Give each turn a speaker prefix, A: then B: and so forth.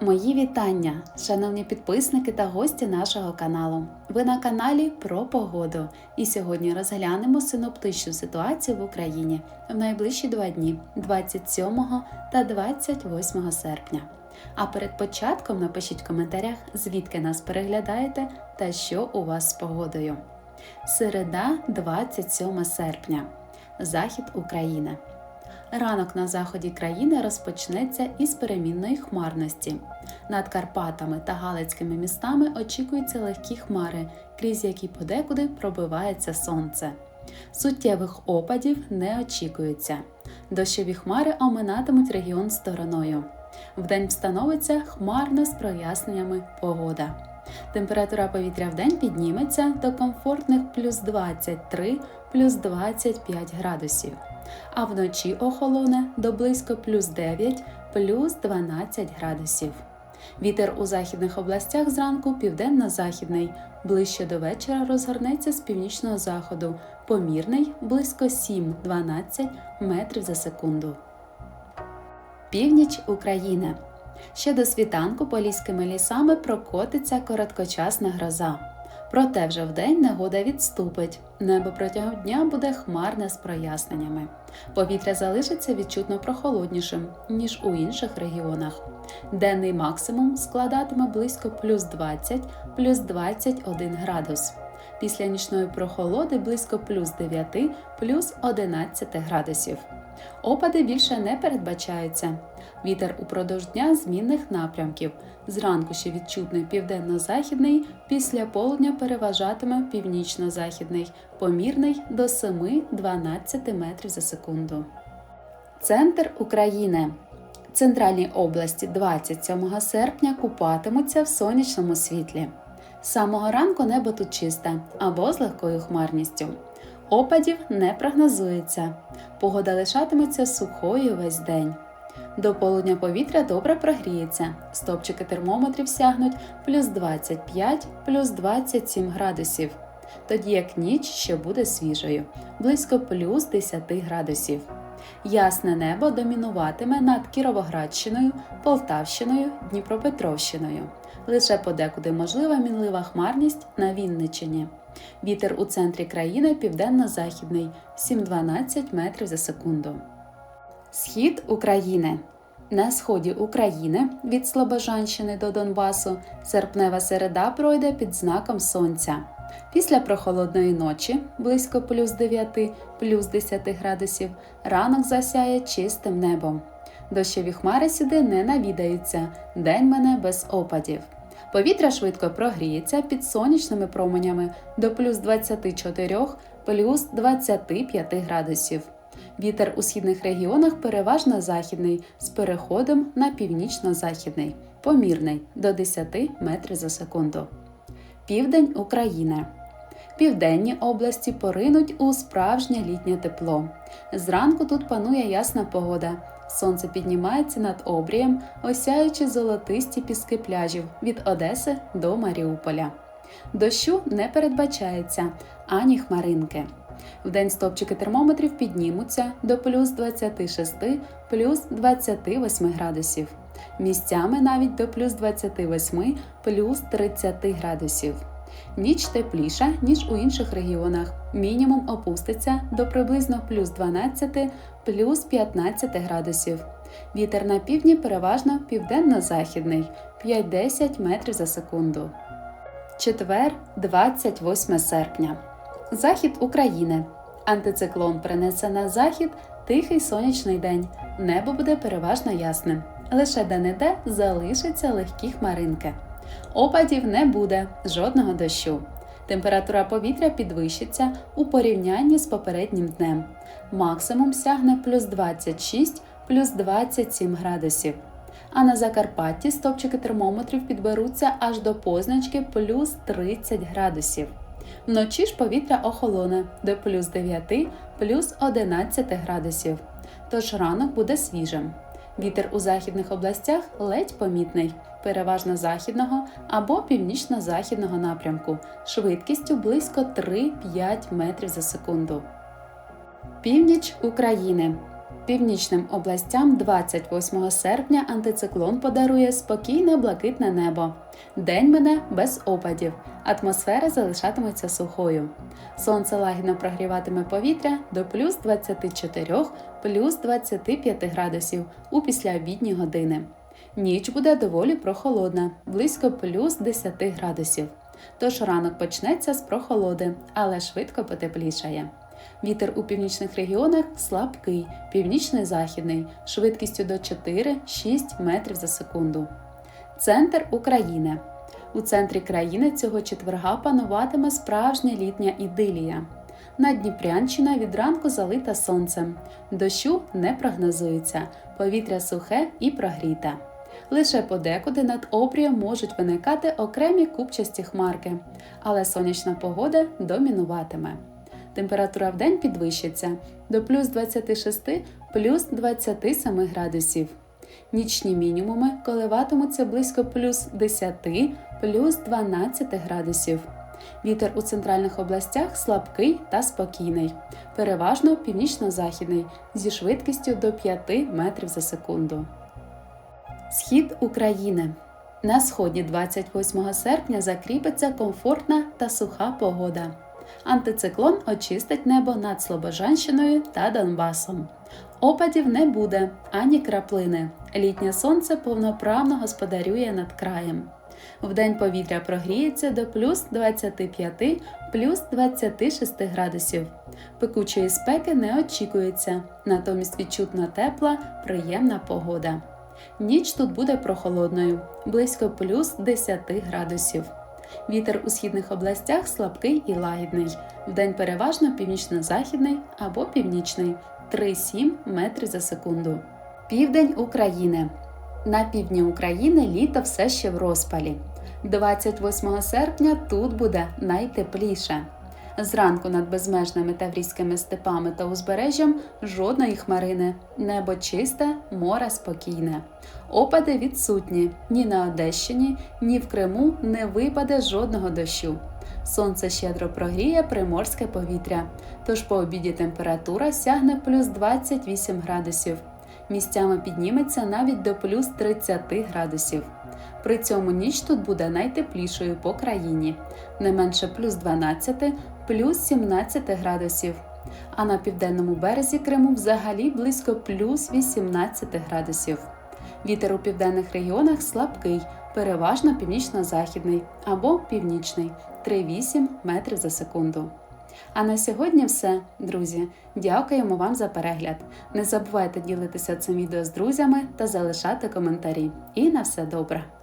A: Мої вітання, шановні підписники та гості нашого каналу. Ви на каналі про погоду. І сьогодні розглянемо синоптичну ситуацію в Україні в найближчі два дні 27 та 28 серпня. А перед початком напишіть в коментарях, звідки нас переглядаєте та що у вас з погодою. Середа, 27 серпня. Захід України. Ранок на заході країни розпочнеться із перемінної хмарності. Над Карпатами та Галицькими містами очікуються легкі хмари, крізь які подекуди пробивається сонце. Суттєвих опадів не очікується. Дощові хмари оминатимуть регіон стороною. Вдень встановиться хмарна з проясненнями погода. Температура повітря в день підніметься до комфортних плюс 23 плюс 25 градусів а вночі охолоне до близько плюс 9 плюс 12 градусів. Вітер у західних областях зранку південно-західний, ближче до вечора розгорнеться з північного заходу, помірний близько 7-12 метрів за секунду. Північ України. Ще до світанку поліськими лісами прокотиться короткочасна гроза. Проте вже вдень негода відступить. Небо протягом дня буде хмарне з проясненнями. Повітря залишиться відчутно прохолоднішим, ніж у інших регіонах. Денний максимум складатиме близько плюс 20 плюс 21 градус. Після нічної прохолоди близько плюс 9 плюс 11 градусів. Опади більше не передбачаються. Вітер упродовж дня змінних напрямків. Зранку ще відчутний південно-західний, після полудня переважатиме північно-західний, помірний до 7-12 метрів за секунду. Центр України. Центральній області 27 серпня купатимуться в сонячному світлі. З самого ранку небо тут чисте або з легкою хмарністю. Опадів не прогнозується. Погода лишатиметься сухою весь день. До полудня повітря добре прогріється. Стопчики термометрів сягнуть плюс 25 плюс 27 градусів. Тоді як ніч ще буде свіжою, близько плюс 10 градусів. Ясне небо домінуватиме над Кіровоградщиною, Полтавщиною, Дніпропетровщиною. Лише подекуди можлива мінлива хмарність на Вінниччині. Вітер у центрі країни південно-західний 7-12 метрів за секунду. Схід України. На сході України від Слобожанщини до Донбасу серпнева середа пройде під знаком сонця. Після прохолодної ночі, близько плюс 9 плюс 10 градусів, ранок засяє чистим небом. Дощові хмари сюди не навідаються, день мене без опадів. Повітря швидко прогріється під сонячними променями до плюс 24 плюс 25 градусів. Вітер у східних регіонах переважно західний з переходом на північно-західний, помірний до 10 метрів за секунду. Південь України. Південні області поринуть у справжнє літнє тепло. Зранку тут панує ясна погода. Сонце піднімається над обрієм, осяючи золотисті піски пляжів від Одеси до Маріуполя. Дощу не передбачається ані хмаринки. Вдень стопчики термометрів піднімуться до плюс 26 плюс 28 градусів. Місцями навіть до плюс 28 плюс 30 градусів. Ніч тепліша, ніж у інших регіонах. Мінімум опуститься до приблизно плюс 12 плюс 15 градусів. Вітер на півдні переважно південно-західний 5-10 метрів за секунду. Четвер, 28 серпня. Захід України. Антициклон принесе на захід тихий сонячний день. Небо буде переважно ясним. Лише де-не-де залишаться легкі хмаринки. Опадів не буде, жодного дощу. Температура повітря підвищиться у порівнянні з попереднім днем. Максимум сягне плюс 26 плюс 27 градусів. А на Закарпатті стопчики термометрів підберуться аж до позначки плюс 30 градусів. Вночі ж повітря охолоне до плюс 9 плюс 11 градусів. Тож ранок буде свіжим. Вітер у західних областях ледь помітний, переважно західного або північно-західного напрямку, швидкістю близько 3-5 метрів за секунду. Північ України. Північним областям 28 серпня антициклон подарує спокійне блакитне небо. День мине без опадів, атмосфера залишатиметься сухою. Сонце лагідно прогріватиме повітря до плюс 24, плюс 25 градусів у післяобідні години. Ніч буде доволі прохолодна, близько плюс 10 градусів. Тож ранок почнеться з прохолоди, але швидко потеплішає. Вітер у північних регіонах слабкий, північний-західний, швидкістю до 4-6 метрів за секунду. Центр України. У центрі країни цього четверга пануватиме справжня літня ідилія. Надніпрянщина від ранку залита сонцем. Дощу не прогнозується, повітря сухе і прогріте. Лише подекуди над обрієм можуть виникати окремі купчасті хмарки, але сонячна погода домінуватиме. Температура в день підвищиться до плюс 26 плюс 27 градусів. Нічні мінімуми коливатимуться близько плюс 10 плюс 12 градусів. Вітер у центральних областях слабкий та спокійний, переважно північно-західний зі швидкістю до 5 метрів за секунду. Схід України. На сході 28 серпня закріпиться комфортна та суха погода. Антициклон очистить небо над Слобожанщиною та Донбасом. Опадів не буде ані краплини. Літнє сонце повноправно господарює над краєм. Вдень повітря прогріється до плюс 25 плюс 26 градусів. Пекучої спеки не очікується, натомість відчутна тепла, приємна погода. Ніч тут буде прохолодною, близько плюс 10 градусів. Вітер у східних областях слабкий і лагідний, вдень переважно північно-західний або північний 3-7 метрів за секунду. Південь України. На півдні України літо все ще в розпалі. 28 серпня тут буде найтепліше. Зранку над безмежними таврійськими степами та узбережжям жодної хмарини, небо чисте, море спокійне. Опади відсутні ні на Одещині, ні в Криму не випаде жодного дощу. Сонце щедро прогріє приморське повітря, тож по обіді температура сягне плюс 28 градусів. Місцями підніметься навіть до плюс 30 градусів. При цьому ніч тут буде найтеплішою по країні, не менше плюс 12, плюс 17 градусів. А на південному березі Криму взагалі близько плюс 18 градусів. Вітер у південних регіонах слабкий, переважно північно-західний або північний 3,8 метрів за секунду. А на сьогодні все, друзі. Дякуємо вам за перегляд. Не забувайте ділитися цим відео з друзями та залишати коментарі. І на все добре!